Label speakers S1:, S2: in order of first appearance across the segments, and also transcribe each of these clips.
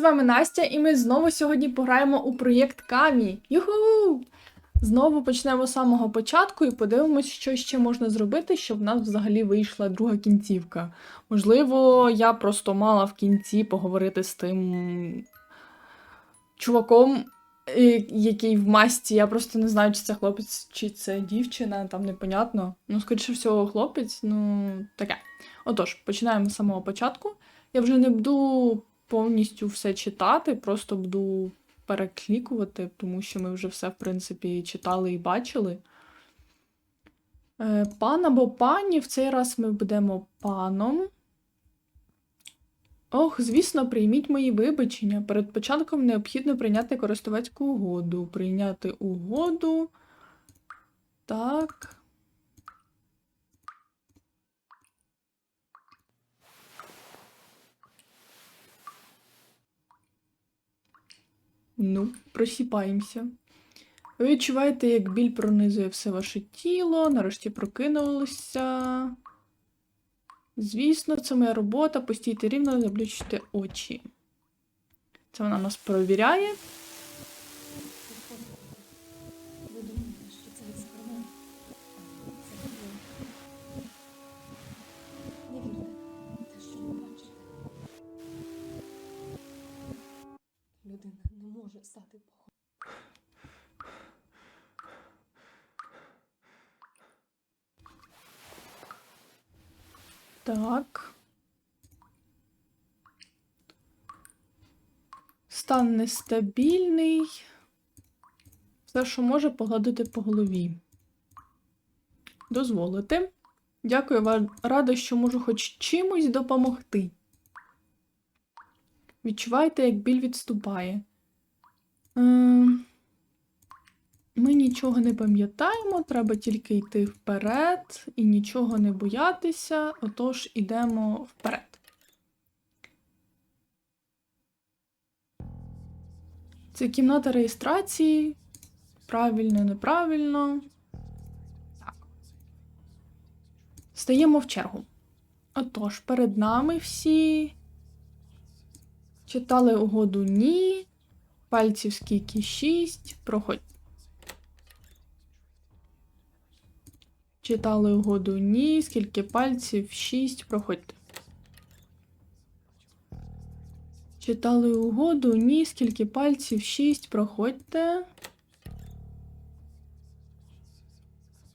S1: з вами Настя, і ми знову сьогодні пограємо у проєкт Камі. Юху! Знову почнемо з самого початку і подивимось, що ще можна зробити, щоб в нас взагалі вийшла друга кінцівка. Можливо, я просто мала в кінці поговорити з тим чуваком, е, який в масті. Я просто не знаю, чи це хлопець, чи це дівчина, там непонятно. Ну, скоріше всього, хлопець, ну таке. Отож, починаємо з самого початку. Я вже не буду повністю все читати, просто буду переклікувати, тому що ми вже все, в принципі, читали і бачили. Е, Пан або пані, в цей раз ми будемо паном. Ох, звісно, прийміть мої вибачення. Перед початком необхідно прийняти користувацьку угоду. Прийняти угоду. Так. Ну, просіпаємося. Ви відчуваєте, як біль пронизує все ваше тіло, нарешті прокинулося. Звісно, це моя робота. Постійте рівно, заблючте очі. Це вона нас перевіряє.
S2: Стати Богом.
S1: Так. Стан нестабільний. Все, що може погладити по голові. Дозволити. Дякую вам. Рада, що можу хоч чимось допомогти. Відчуваєте, як біль відступає. Ем, Ми нічого не пам'ятаємо, треба тільки йти вперед і нічого не боятися, отож ідемо вперед. Це кімната реєстрації. Правильно, неправильно. Стаємо в чергу. Отож, перед нами всі. Читали угоду ні. Пальців скільки 6. Проходь. Читали угоду ні. Скільки пальців 6. Проходьте. Читали угоду ні. Скільки пальців 6. Проходьте.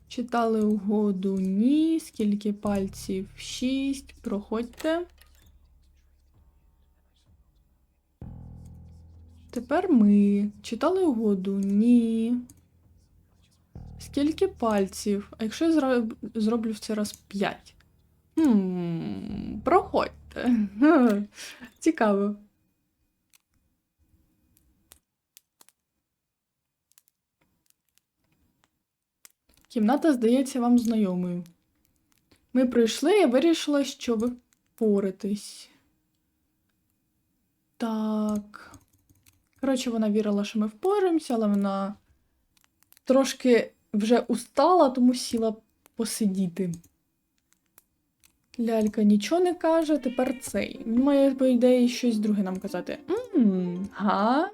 S1: Читали угоду ні. Скільки пальців 6. Проходьте. Тепер ми читали угоду? Ні. Скільки пальців? А якщо я зроблю в цей раз 5? Хм, проходьте. Цікаво. Кімната здається вам знайомою. Ми прийшли, я вирішила, що ви впоратесь. Так. Коротше, вона вірила, що ми впораємося, але вона трошки вже устала, тому сіла посидіти. Лялька нічого не каже, тепер цей. Він має, по ідеї, щось друге нам казати. Ммм, га?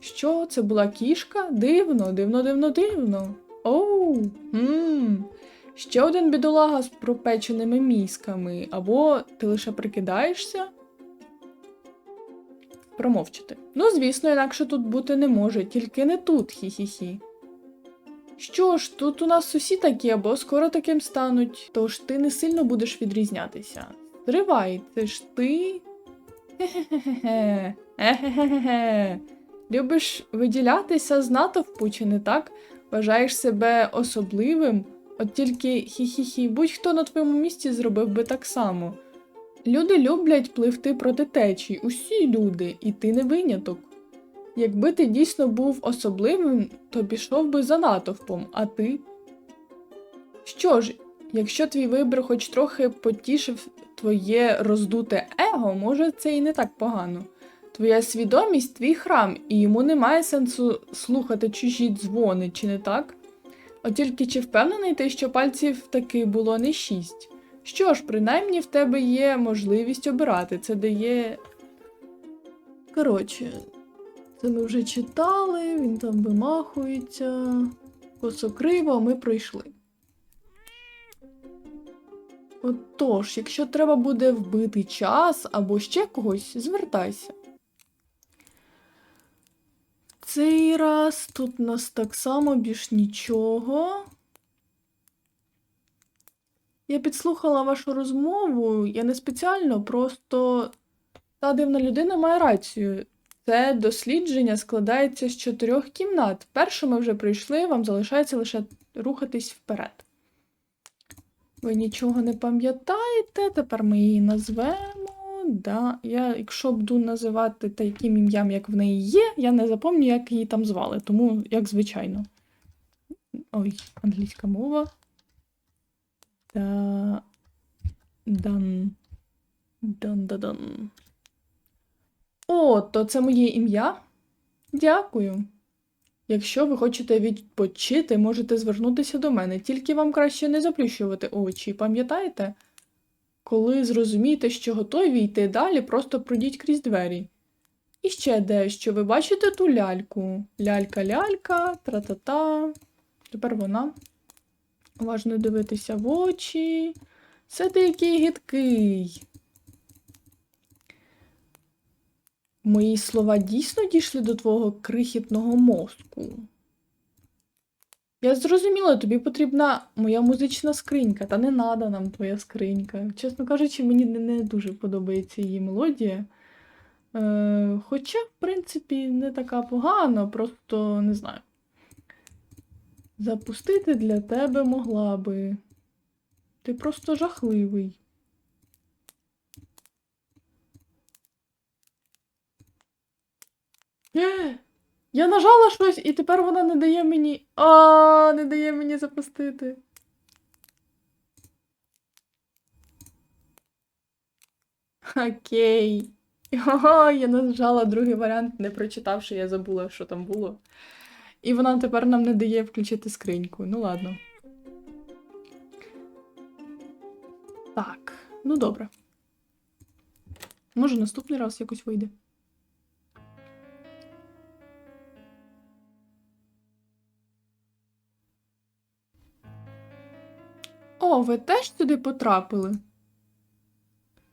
S1: Що, це була кішка? Дивно, дивно, дивно, дивно. Оу, ммм. Ще один бідолага з пропеченими мізками. Або ти лише прикидаєшся? Промовчати. Ну, звісно, інакше тут бути не може, тільки не тут, хі-хі-хі. Що ж, тут у нас усі такі або скоро таким стануть, тож ти не сильно будеш відрізнятися. Тривай, це ж ти. Хе-хе-хе. Е-хе-хе-хе. Любиш виділятися з натовпу, чи не так? Вважаєш себе особливим? От тільки хі-хі-хі, будь-хто на твоєму місці зробив би так само. Люди люблять пливти проти течії, усі люди, і ти не виняток. Якби ти дійсно був особливим, то пішов би за натовпом, а ти. Що ж, якщо твій вибір хоч трохи потішив твоє роздуте его, може це і не так погано. Твоя свідомість твій храм, і йому немає сенсу слухати чужі дзвони, чи не так? От тільки чи впевнений ти, що пальців таки було не шість? Що ж, принаймні в тебе є можливість обирати, це дає Коротше, це ми вже читали, він там вимахується. Косокриво, ми пройшли. Отож, якщо треба буде вбити час або ще когось, звертайся. Цей раз тут нас так само більш нічого. Я підслухала вашу розмову, я не спеціально, просто та дивна людина має рацію. Це дослідження складається з чотирьох кімнат. Першу ми вже пройшли, вам залишається лише рухатись вперед. Ви нічого не пам'ятаєте, тепер ми її назвемо. Да. Я, якщо буду називати таким ім'ям, як в неї є, я не запам'ятаю, як її там звали, тому як звичайно. Ой, англійська мова. Да... Дан. Дан-да-дан. О, то це моє ім'я? Дякую. Якщо ви хочете відпочити, можете звернутися до мене, тільки вам краще не заплющувати очі, пам'ятаєте? Коли зрозумієте, що готові йти далі, просто пройдіть крізь двері. І ще дещо. Ви бачите ту ляльку? Лялька-лялька, тра-та-та. Тепер вона. Уважно дивитися в очі. Це ти який гидкий. Мої слова дійсно дійшли до твого крихітного мозку. Я зрозуміла, тобі потрібна моя музична скринька, та не надо нам твоя скринька. Чесно кажучи, мені не дуже подобається її мелодія. Е, хоча, в принципі, не така погана, просто не знаю. Запустити для тебе могла би. Ти просто жахливий. Е, Я нажала щось, і тепер вона не дає мені. А, не дає мені запустити. Окей. Ого, я нажала другий варіант, не прочитавши, я забула, що там було. І вона тепер нам не дає включити скриньку. Ну ладно. Так, ну добре. Може, наступний раз якось вийде. О, ви теж сюди потрапили?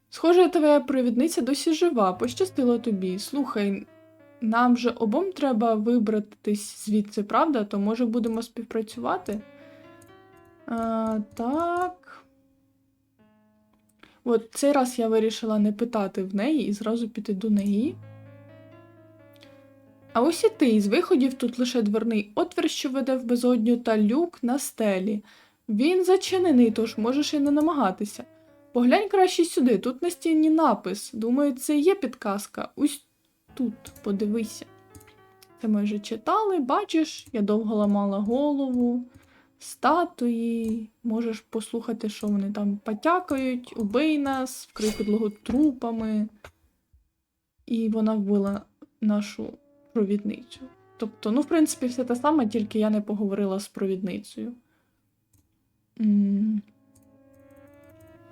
S1: Схоже, твоя провідниця досі жива. Пощастило тобі. Слухай, нам же обом треба вибратись звідси, правда? То може будемо співпрацювати? А, так. От цей раз я вирішила не питати в неї і зразу піти до неї. А ось і ти, із виходів тут лише дверний отвір, що веде в безодню, та люк на стелі. Він зачинений, тож можеш і не намагатися. Поглянь краще сюди, тут на стіні напис. Думаю, це є підказка. Ось тут, подивися. Це ми вже читали, бачиш, я довго ламала голову, статуї. Можеш послухати, що вони там потякають, убий нас, вкрий підлогу трупами. І вона вбила нашу провідницю. Тобто, ну, в принципі, все те саме, тільки я не поговорила з провідницею. М.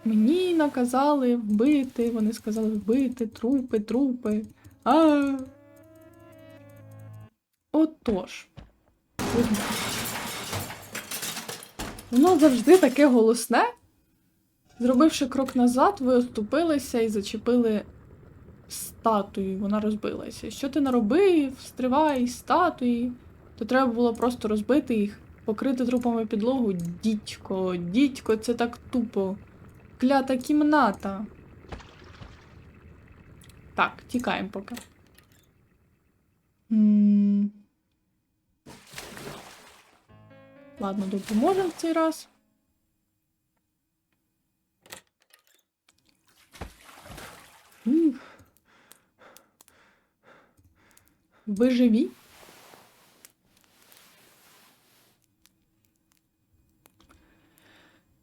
S1: Мені наказали вбити, вони сказали вбити, трупи, трупи. А. Отож. Воно завжди таке голосне. Зробивши крок назад, ви оступилися і зачепили статую, вона розбилася. Що ти наробив? Стривай, статуї. То треба було просто розбити їх, покрити трупами підлогу. Дідько, дідько, це так тупо. Клята кімната. Так, тікаємо поки. М. Ладно, допоможемо в цей раз. Ви живі?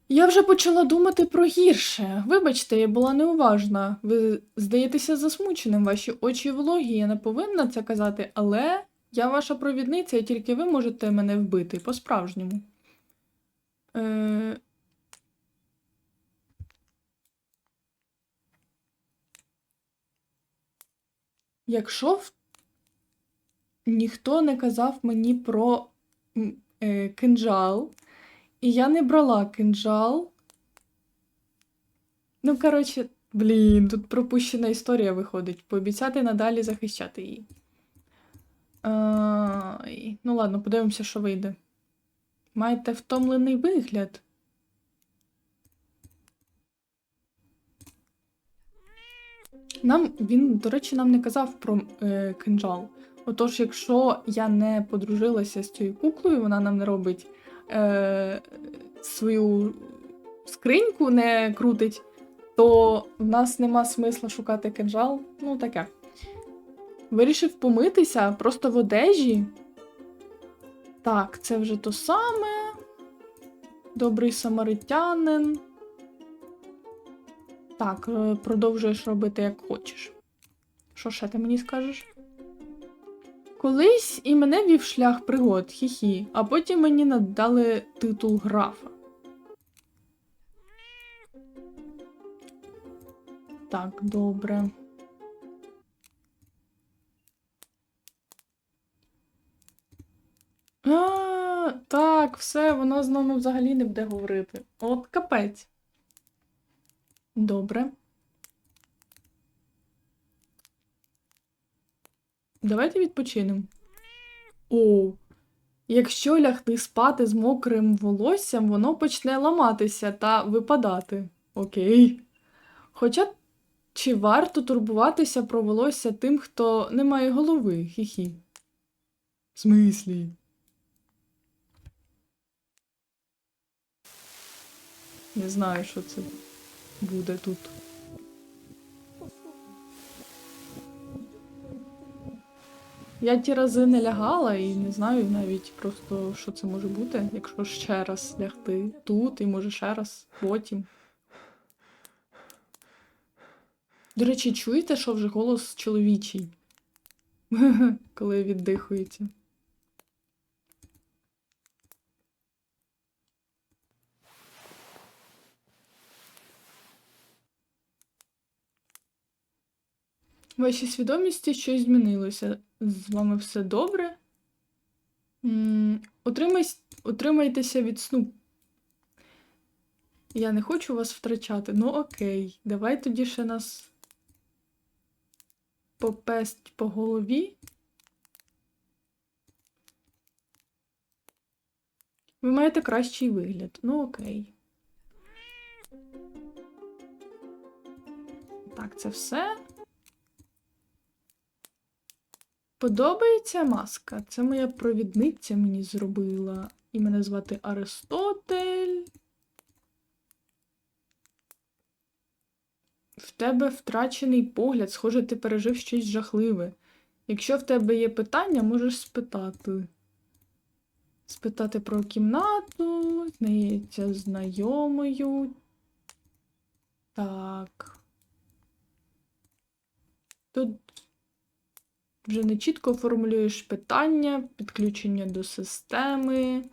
S1: Я вже почала думати про гірше. Вибачте, я була неуважна. Ви здаєтеся засмученим, ваші очі вологі, я не повинна це казати, але я ваша провідниця, і тільки ви можете мене вбити по-справжньому. Е... Якщо в... ніхто не казав мені про е, кинджал, і я не брала кинджал. Ну, коротше, блін, тут пропущена історія виходить. Пообіцяти надалі захищати її. Ай, ну ладно, подивимося, що вийде. Маєте втомлений вигляд. Нам він, до речі, нам не казав про е, кинджал. Отож, якщо я не подружилася з цією куклою, вона нам не робить е, свою скриньку, не крутить, то в нас нема смисла шукати кинджал. Ну, таке. Вирішив помитися просто в одежі. Так, це вже то саме. Добрий самаритянин. Так, е, продовжуєш робити як хочеш. Що ще ти мені скажеш? Колись і мене вів шлях пригод, хі-хі, а потім мені надали титул графа. Так, добре. А, так, все, вона з нами взагалі не буде говорити. От капець. Добре. Давайте відпочинемо. О, якщо лягти спати з мокрим волоссям, воно почне ламатися та випадати. Окей. Хоча чи варто турбуватися про волосся тим, хто не має голови? Хі-хі. В смислі? Не знаю, що це буде тут. Я ті рази не лягала і не знаю навіть просто, що це може бути, якщо ще раз лягти тут і може ще раз потім. До речі, чуєте, що вже голос чоловічий, коли віддихується. В вашій свідомості щось змінилося. З вами все добре? Утримайтеся від сну. Я не хочу вас втрачати. Ну окей, давай тоді ще нас попесть по голові. Ви маєте кращий вигляд. Ну окей. Так, це все. Подобається маска? Це моя провідниця мені зробила. І мене звати Аристотель. В тебе втрачений погляд, схоже, ти пережив щось жахливе. Якщо в тебе є питання, можеш спитати. Спитати про кімнату, здається, знайомою. Так. Тут вже не чітко формулюєш питання, підключення до системи.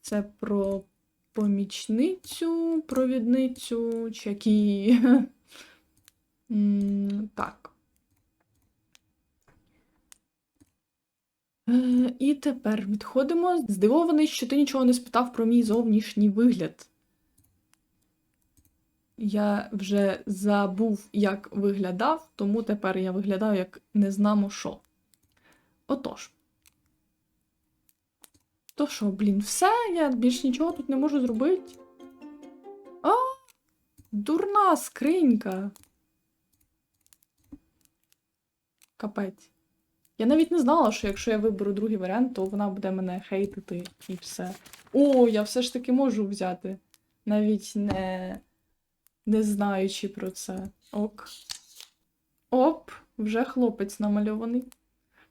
S1: Це про помічницю, провідницю, чи які. Так. Е, І тепер відходимо. Здивований, що ти нічого не спитав про мій зовнішній вигляд. Я вже забув, як виглядав, тому тепер я виглядаю як незнамо що. Отож. То що, блін, все, я більш нічого тут не можу зробити. А! Дурна скринька. Капець. Я навіть не знала, що якщо я виберу другий варіант, то вона буде мене хейтити і все. О, я все ж таки можу взяти. Навіть не не знаючи про це. Ок. Оп, вже хлопець намальований.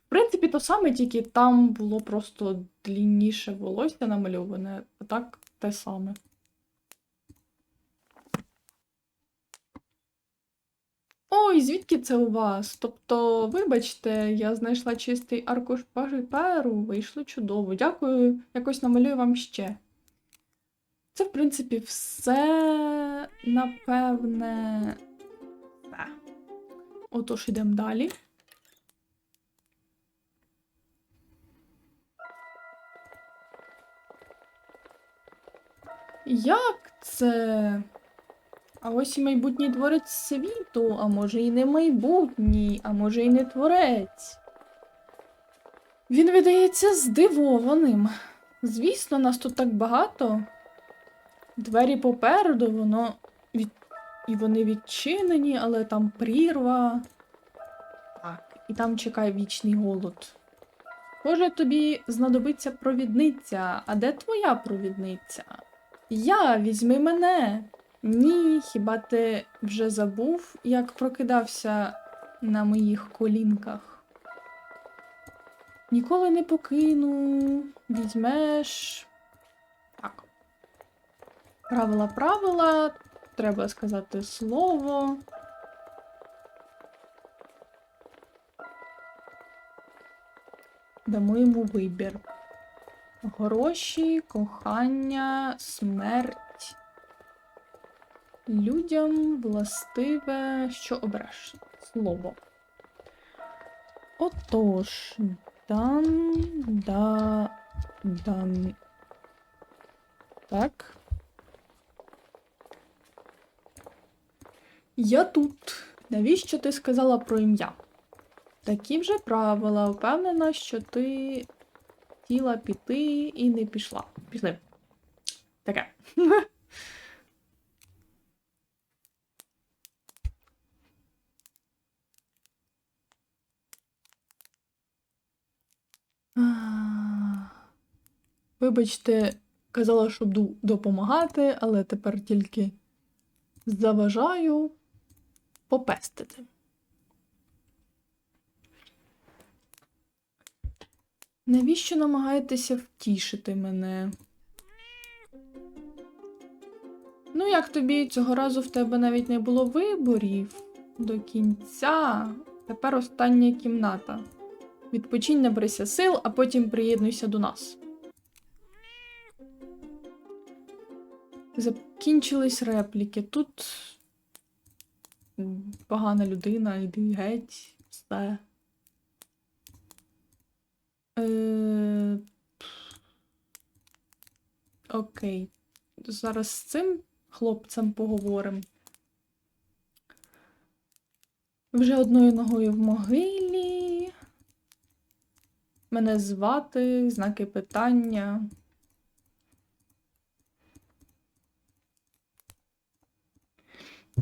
S1: В принципі, то саме, тільки там було просто длінніше волосся намальоване, а так те саме. Ой, звідки це у вас? Тобто, вибачте, я знайшла чистий аркуш паперу, вийшло чудово. Дякую, якось намалюю вам ще. Це, в принципі, все, напевне, все. Отож, йдемо далі. Як це? А ось і майбутній творець світу, а може і не майбутній, а може і не творець. Він видається здивованим. Звісно, нас тут так багато. Двері попереду, воно від... і вони відчинені, але там прірва. Так, і там чекає вічний голод. Може, тобі знадобиться провідниця, а де твоя провідниця? Я, візьми мене. Ні, хіба ти вже забув, як прокидався на моїх колінках? Ніколи не покину, візьмеш. Правила, правила. Треба сказати слово. Дамо йому вибір. Гроші, кохання, смерть. Людям властиве, що обереш? Слово. Отож, дан, да, дан. Так. Я тут. Навіщо ти сказала про ім'я? Такі вже правила. Впевнена, що ти хотіла піти і не пішла. Пішли. Таке. Вибачте, казала, що буду допомагати, але тепер тільки заважаю попестити. Навіщо намагаєтеся втішити мене? Ну, як тобі цього разу в тебе навіть не було виборів до кінця. Тепер остання кімната. Відпочинь, наберися сил, а потім приєднуйся до нас. Закінчились репліки. Тут погана людина, йди геть, все. Е... Окей. Зараз з цим хлопцем поговоримо. Вже одною ногою в могилі. Мене звати, знаки питання.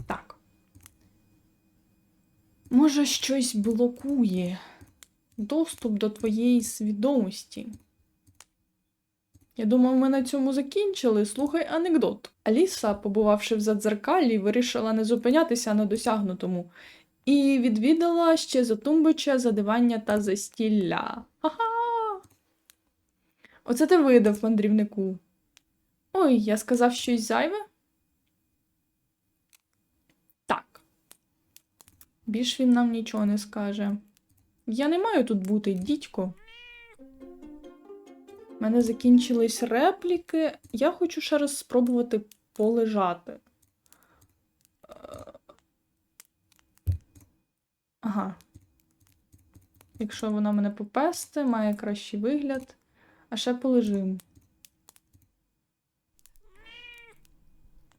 S1: Так. Може, щось блокує доступ до твоєї свідомості. Я думав, ми на цьому закінчили. Слухай анекдот. Аліса, побувавши в задзеркалі, вирішила не зупинятися на досягнутому і відвідала ще затумбиче, задивання та застілля. Ха-ха! Оце ти видав, мандрівнику. Ой, я сказав щось зайве? Так. Більш він нам нічого не скаже. Я не маю тут бути, дідько. У мене закінчились репліки. Я хочу ще раз спробувати полежати. Е, Ага. Якщо вона мене попесте, має кращий вигляд. А ще полежим.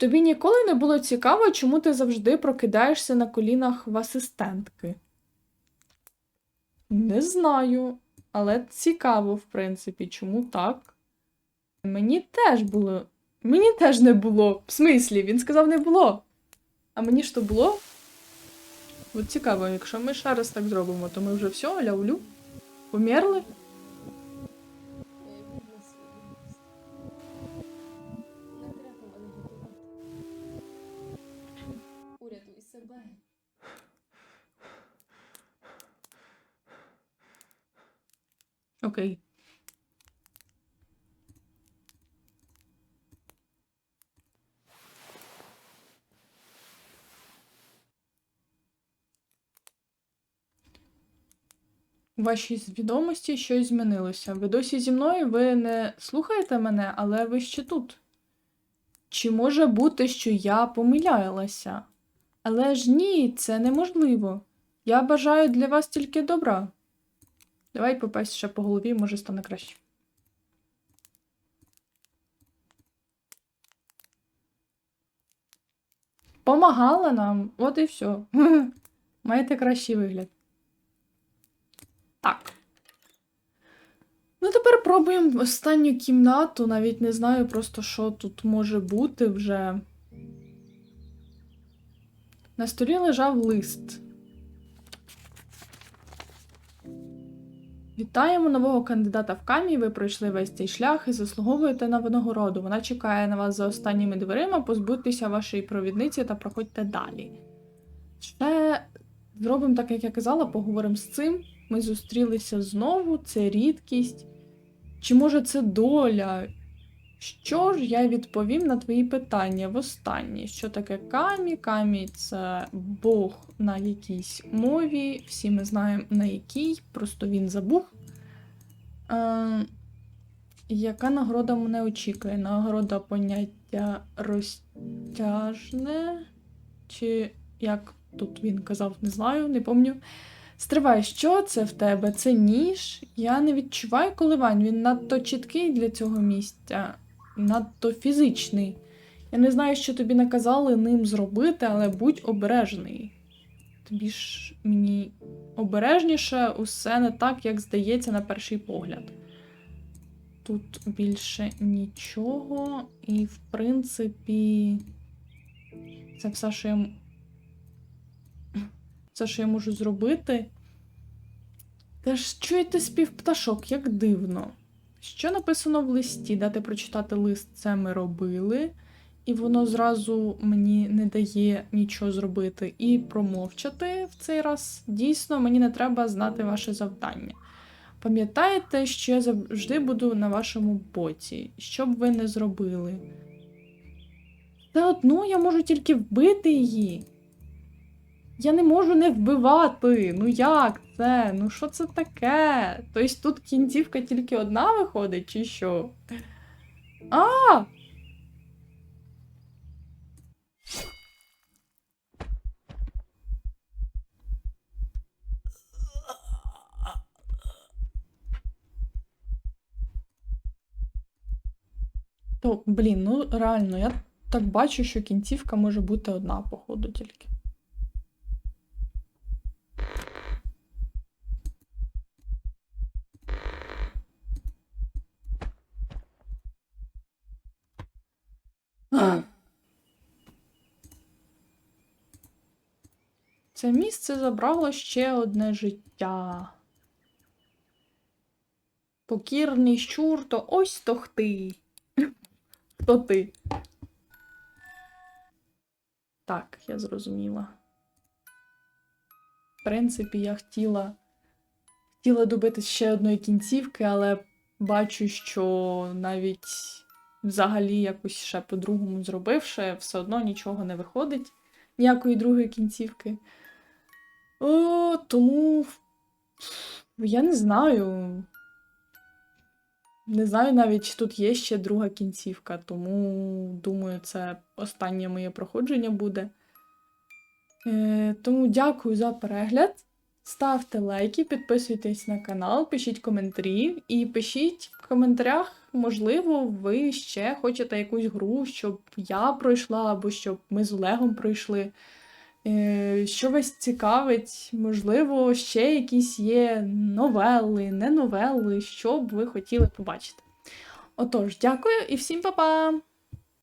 S1: Тобі ніколи не було цікаво, чому ти завжди прокидаєшся на колінах в асистентки? Не знаю, але цікаво, в принципі, чому так. Мені теж було. Мені теж не було. В смислі, він сказав не було. А мені ж то було. От цікаво, якщо ми ще раз так зробимо, то ми вже все, ляулю. Померли? Окей. У вашій свідомості щось змінилося. Ви досі зі мною, ви не слухаєте мене, але ви ще тут. Чи може бути, що я помилялася? Але ж ні, це неможливо. Я бажаю для вас тільки добра. Давай попасть ще по голові, може стане краще. помагала нам, от і все. Маєте кращий вигляд. Так. Ну, тепер пробуємо останню кімнату. Навіть не знаю просто, що тут може бути вже. На столі лежав лист. Вітаємо нового кандидата в камі. Ви пройшли весь цей шлях і заслуговуєте на винагороду. Вона чекає на вас за останніми дверима. Позбудьтеся вашої провідниці та проходьте далі. Ще зробимо так, як я казала, поговоримо з цим. Ми зустрілися знову, це рідкість. Чи може це доля? Що ж я відповім на твої питання востаннє? Що таке камі? Камі це Бог на якійсь мові. Всі ми знаємо на якій, просто він забув. Е, яка нагорода мене очікує? Нагорода поняття розтяжне? Чи як тут він казав, не знаю, не пам'ятаю. Стривай, що це в тебе? Це ніж? Я не відчуваю коливань. Він надто чіткий для цього місця, надто фізичний. Я не знаю, що тобі наказали ним зробити, але будь обережний. Тобі ж мені обережніше усе не так, як здається на перший погляд. Тут більше нічого, і, в принципі, це все, що я все, що я можу зробити. Теж чуєте спів пташок, як дивно. Що написано в листі? Дати прочитати лист, це ми робили, і воно зразу мені не дає нічого зробити. І промовчати в цей раз. Дійсно, мені не треба знати ваше завдання. Пам'ятаєте, що я завжди буду на вашому боці, що б ви не зробили. Все одно я можу тільки вбити її. Я не можу не вбивати. Ну як це? Ну що це таке? Тобто тут кінцівка тільки одна виходить, чи що? А! То, блін, ну реально, я так бачу, що кінцівка може бути одна, походу, тільки. Це місце забрало ще одне життя. Покірний щур, то ось то хти. Хто ти? Так, я зрозуміла. В принципі, я хотіла, хотіла добитись ще одної кінцівки, але бачу, що навіть взагалі якось ще по-другому зробивши, все одно нічого не виходить, ніякої другої кінцівки. О, тому я не знаю. Не знаю навіть, чи тут є ще друга кінцівка, тому думаю, це останнє моє проходження буде. Е, тому дякую за перегляд. Ставте лайки, підписуйтесь на канал, пишіть коментарі і пишіть в коментарях, можливо, ви ще хочете якусь гру, щоб я пройшла, або щоб ми з Олегом пройшли. Е, Що вас цікавить, можливо, ще якісь є новели, не новели, що б ви хотіли побачити. Отож, дякую і всім па-па!